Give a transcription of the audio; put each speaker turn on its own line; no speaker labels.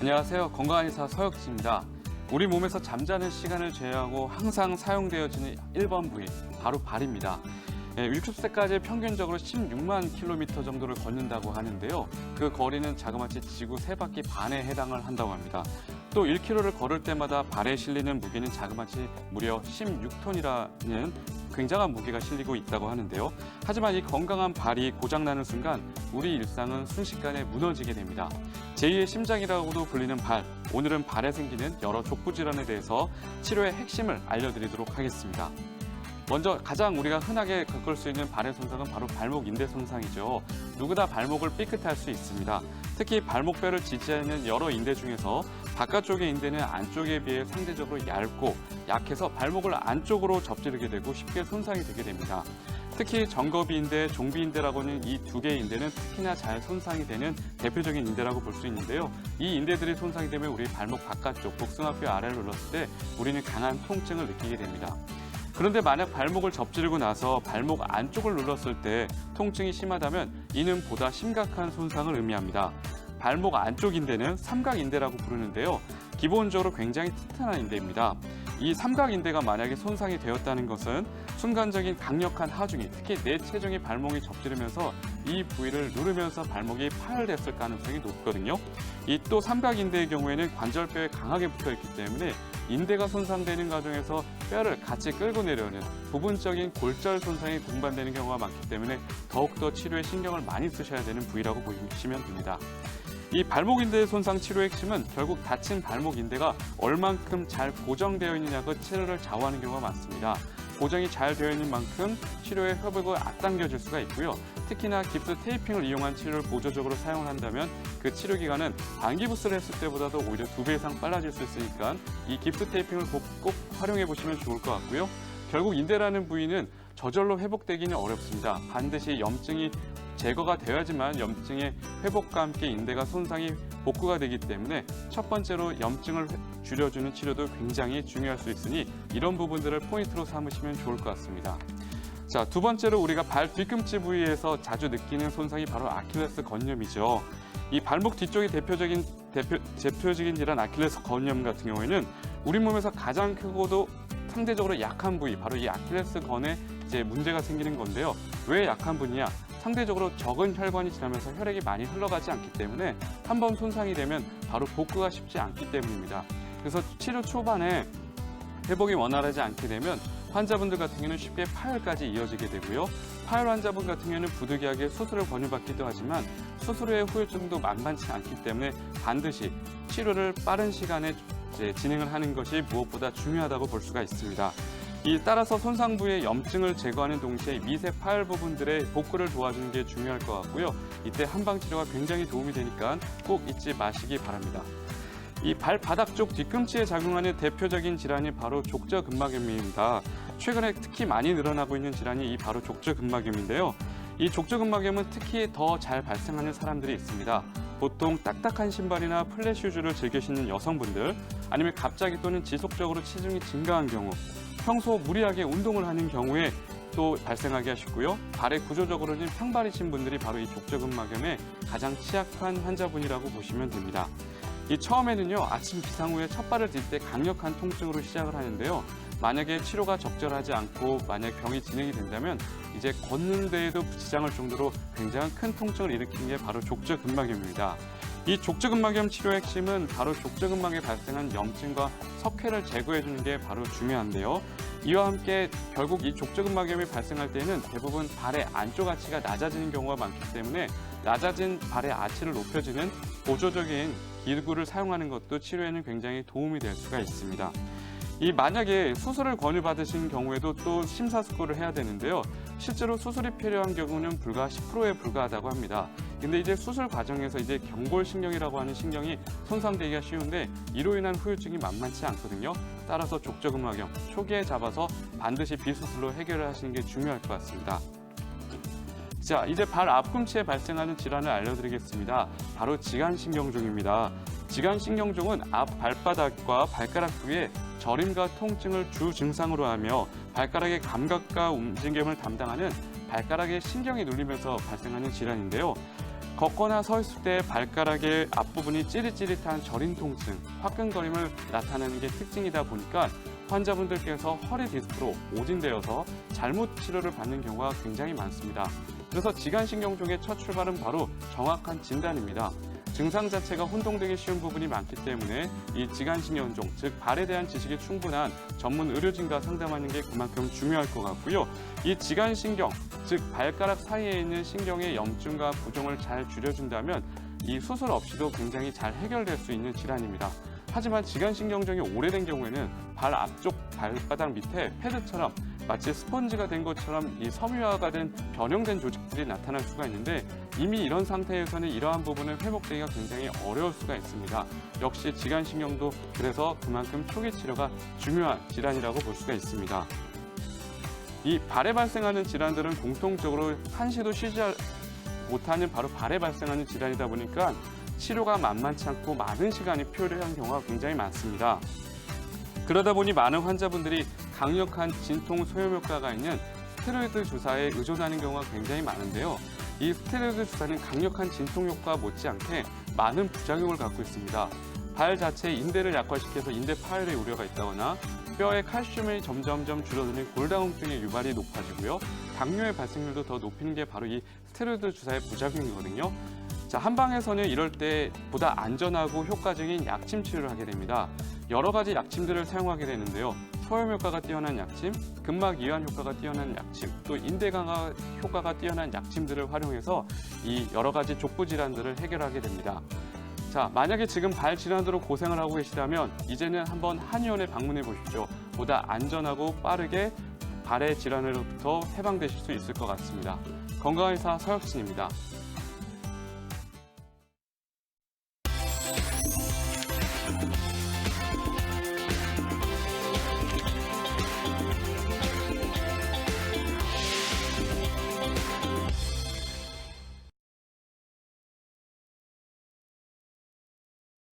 안녕하세요. 건강한 의사 서혁지입니다. 우리 몸에서 잠자는 시간을 제외하고 항상 사용되어지는 1번 부위, 바로 발입니다. 예, 60세까지 평균적으로 16만 킬로미터 정도를 걷는다고 하는데요. 그 거리는 자그마치 지구 세바퀴 반에 해당을 한다고 합니다. 또 1km를 걸을 때마다 발에 실리는 무게는 자그마치 무려 16톤이라는 굉장한 무게가 실리고 있다고 하는데요. 하지만 이 건강한 발이 고장나는 순간 우리 일상은 순식간에 무너지게 됩니다. 제2의 심장이라고도 불리는 발. 오늘은 발에 생기는 여러 족부 질환에 대해서 치료의 핵심을 알려드리도록 하겠습니다. 먼저 가장 우리가 흔하게 겪을 수 있는 발의 손상은 바로 발목 인대 손상이죠. 누구나 발목을 삐끗할 수 있습니다. 특히 발목뼈를 지지하는 여러 인대 중에서 바깥쪽의 인대는 안쪽에 비해 상대적으로 얇고 약해서 발목을 안쪽으로 접지르게 되고 쉽게 손상이 되게 됩니다. 특히 정거비 인대, 종비 인대라고는 이 두 개의 인대는 특히나 잘 손상이 되는 대표적인 인대라고 볼 수 있는데요. 이 인대들이 손상이 되면 우리 발목 바깥쪽 복숭아뼈 아래를 눌렀을 때 우리는 강한 통증을 느끼게 됩니다. 그런데 만약 발목을 접지르고 나서 발목 안쪽을 눌렀을 때 통증이 심하다면 이는 보다 심각한 손상을 의미합니다. 발목 안쪽 인대는 삼각 인대라고 부르는데요. 기본적으로 굉장히 튼튼한 인대입니다. 이 삼각인대가 만약에 손상이 되었다는 것은 순간적인 강력한 하중이 특히 내 체중이 발목에 접지르면서 이 부위를 누르면서 발목이 파열됐을 가능성이 높거든요. 이 또 삼각인대의 경우에는 관절뼈에 강하게 붙어 있기 때문에 인대가 손상되는 과정에서 뼈를 같이 끌고 내려오는 부분적인 골절 손상이 동반되는 경우가 많기 때문에 더욱더 치료에 신경을 많이 쓰셔야 되는 부위라고 보시면 됩니다. 이 발목 인대 손상 치료의 핵심은 결국 다친 발목 인대가 얼만큼 잘 고정되어 있느냐가 치료를 좌우하는 경우가 많습니다. 고정이 잘 되어 있는 만큼 치료의 회복을 앞당겨줄 수가 있고요. 특히나 깁스 테이핑을 이용한 치료를 보조적으로 사용을 한다면 그 치료 기간은 반기부스를 했을 때보다도 오히려 두 배 이상 빨라질 수 있으니까 이 깁스 테이핑을 꼭, 꼭 활용해 보시면 좋을 것 같고요. 결국 인대라는 부위는 저절로 회복되기는 어렵습니다. 반드시 염증이 제거가 되어야지만 염증의 회복과 함께 인대가 손상이 복구가 되기 때문에 첫 번째로 염증을 회- 줄여주는 치료도 굉장히 중요할 수 있으니 이런 부분들을 포인트로 삼으시면 좋을 것 같습니다. 자, 두 번째로 우리가 발 뒤꿈치 부위에서 자주 느끼는 손상이 바로 아킬레스 건염이죠. 이 발목 뒤쪽이 대표적인 대표, 대표적인 질환 아킬레스 건염 같은 경우에는 우리 몸에서 가장 크고도 상대적으로 약한 부위, 바로 이 아킬레스 건에 이제 문제가 생기는 건데요. 왜 약한 부위냐? 상대적으로 적은 혈관이 지나면서 혈액이 많이 흘러가지 않기 때문에 한 번 손상이 되면 바로 복구가 쉽지 않기 때문입니다. 그래서 치료 초반에 회복이 원활하지 않게 되면 환자분들 같은 경우는 쉽게 파열까지 이어지게 되고요. 파열 환자분 같은 경우는 부득이하게 수술을 권유받기도 하지만 수술 후의 후유증도 만만치 않기 때문에 반드시 치료를 빠른 시간에 진행을 하는 것이 무엇보다 중요하다고 볼 수가 있습니다. 이 따라서 손상 부위의 염증을 제거하는 동시에 미세 파열 부분들의 복구를 도와주는 게 중요할 것 같고요. 이때 한방 치료가 굉장히 도움이 되니까 꼭 잊지 마시기 바랍니다. 이 발바닥 쪽 뒤꿈치에 작용하는 대표적인 질환이 바로 족저근막염입니다. 최근에 특히 많이 늘어나고 있는 질환이 이 바로 족저근막염인데요. 이 족저근막염은 특히 더 잘 발생하는 사람들이 있습니다. 보통 딱딱한 신발이나 플랫 슈즈를 즐겨 신는 여성분들, 아니면 갑자기 또는 지속적으로 체중이 증가한 경우, 평소 무리하게 운동을 하는 경우에 또 발생하게 하시고요. 발에 구조적으로는 평발이신 분들이 바로 이 족저근막염에 가장 취약한 환자분이라고 보시면 됩니다. 이 처음에는요 아침 기상 후에 첫 발을 딜 때 강력한 통증으로 시작을 하는데요 만약에 치료가 적절하지 않고 만약 병이 진행이 된다면 이제 걷는 데에도 지장을 정도로 굉장히 큰 통증을 일으키는 게 바로 족저근막염입니다. 이 족저근막염 치료의 핵심은 바로 족저근막에 발생한 염증과 석회를 제거해 주는 게 바로 중요한데요. 이와 함께 결국 이 족저근막염이 발생할 때는 대부분 발의 안쪽 아치가 낮아지는 경우가 많기 때문에 낮아진 발의 아치를 높여주는 보조적인 기구를 사용하는 것도 치료에는 굉장히 도움이 될 수가 있습니다. 이 만약에 수술을 권유받으신 경우에도 또 심사숙고를 해야 되는데요. 실제로 수술이 필요한 경우는 불과 10%에 불과하다고 합니다. 근데 이제 수술 과정에서 이제 경골신경이라고 하는 신경이 손상되기가 쉬운데 이로 인한 후유증이 만만치 않거든요. 따라서 족저근막염 초기에 잡아서 반드시 비수술로 해결을 하시는 게 중요할 것 같습니다. 자, 이제 발 앞꿈치에 발생하는 질환을 알려드리겠습니다. 바로 지간신경종입니다. 지간신경종은 앞 발바닥과 발가락 부위에 저림과 통증을 주 증상으로 하며 발가락의 감각과 움직임을 담당하는 발가락에 신경이 눌리면서 발생하는 질환인데요. 걷거나 서 있을 때 발가락의 앞부분이 찌릿찌릿한 저린 통증, 화끈거림을 나타내는 게 특징이다 보니까 환자분들께서 허리 디스크로 오진되어서 잘못 치료를 받는 경우가 굉장히 많습니다. 그래서 지간신경종의 첫 출발은 바로 정확한 진단입니다. 증상 자체가 혼동되기 쉬운 부분이 많기 때문에 이 지간신경종, 즉 발에 대한 지식이 충분한 전문 의료진과 상담하는 게 그만큼 중요할 것 같고요. 이 지간신경, 즉 발가락 사이에 있는 신경의 염증과 부종을 잘 줄여준다면 이 수술 없이도 굉장히 잘 해결될 수 있는 질환입니다. 하지만 지간신경종이 오래된 경우에는 발 앞쪽 발바닥 밑에 패드처럼 마치 스펀지가 된 것처럼 이 섬유화가 된 변형된 조직들이 나타날 수가 있는데 이미 이런 상태에서는 이러한 부분을 회복되기가 굉장히 어려울 수가 있습니다. 역시 지간신경도 그래서 그만큼 초기 치료가 중요한 질환이라고 볼 수가 있습니다. 이 발에 발생하는 질환들은 공통적으로 한시도 쉬지 못하는 바로 발에 발생하는 질환이다 보니까 치료가 만만치 않고 많은 시간이 필요한 경우가 굉장히 많습니다. 그러다 보니 많은 환자분들이 강력한 진통 소염 효과가 있는 스테로이드 주사에 의존하는 경우가 굉장히 많은데요. 이 스테로이드 주사는 강력한 진통 효과 못지않게 많은 부작용을 갖고 있습니다. 발 자체의 인대를 약화시켜서 인대 파열의 우려가 있다거나 뼈의 칼슘이 점점점 줄어드는 골다공증의 유발이 높아지고요. 당뇨의 발생률도 더 높이는 게 바로 이 스테로이드 주사의 부작용이거든요. 자, 한방에서는 이럴 때 보다 안전하고 효과적인 약침 치료를 하게 됩니다. 여러 가지 약침들을 사용하게 되는데요. 소염 효과가 뛰어난 약침, 근막 이완 효과가 뛰어난 약침, 또 인대 강화 효과가 뛰어난 약침들을 활용해서 이 여러 가지 족부 질환들을 해결하게 됩니다. 자, 만약에 지금 발 질환으로 고생을 하고 계시다면 이제는 한번 한의원에 방문해 보십시오. 보다 안전하고 빠르게 발의 질환으로부터 해방되실 수 있을 것 같습니다. 건강의사 서혁진입니다.